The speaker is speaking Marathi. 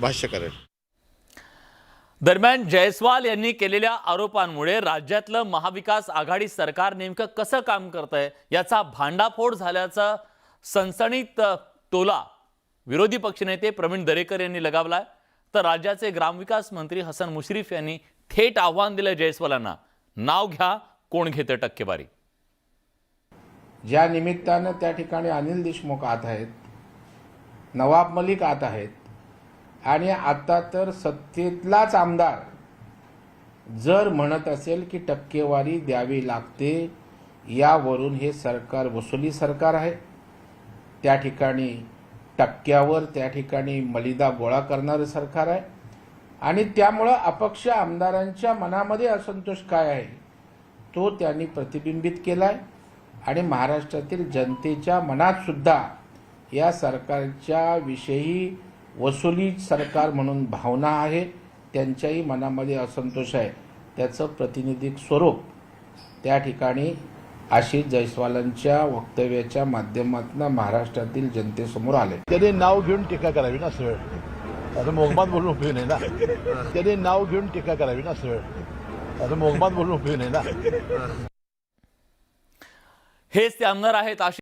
भाष्य करेल. दरम्यान जयस्वाल यांनी केलेल्या आरोपांमुळे राज्यातलं महाविकास आघाडी सरकार नेमकं कसं काम करतंय याचा भांडाफोड झाल्याचा सणसणीत अ, टोला विरोधी पक्षनेते प्रवीण दरेकर यांनी लगावलाय. तर राज्याचे ग्रामविकास मंत्री हसन मुश्रीफ यांनी थेट आव्हान दिलं जयस्वालांना. नाव घ्या कोण घेतं टक्केवारी. ज्या निमित्तानं त्या ठिकाणी अनिल देशमुख आत आहेत नवाब मलिक आत आहेत आणि आता तर सत्तेतलाच आमदार. जर म्हणत असेल की टक्केवारी द्यावी लागते यावरून हे सरकार वसुली सरकार आहे. त्या ठिकाणी टक्क्यावर त्या ठिकाणी मलिदा गोळा करणारं सरकार आहे. आणि त्यामुळं अपक्ष आमदारांच्या मनामध्ये असंतोष काय आहे? तो त्यांनी प्रतिबिंबित केलाय. आणि महाराष्ट्रातील जनतेच्या मनात सुद्धा या सरकारच्या विषयी वसुली सरकार म्हणून भावना आहे त्यांच्याही मनामध्ये असंतोष आहे. त्याचं प्रातिनिधिक स्वरूप त्या ठिकाणी आशिष जयस्वालांच्या वक्तव्याच्या माध्यमातून महाराष्ट्रातील जनतेसमोर आले त्याने नाव घेऊन टीका करावी ना सरळ असं मोगमात बोलून उपयोग नाही ना. त्याने नाव घेऊन टीका करावी ना सरळ असं मोगमात बोलून उपयोग नाही ना. हेच ते आमदार आहेत आशिष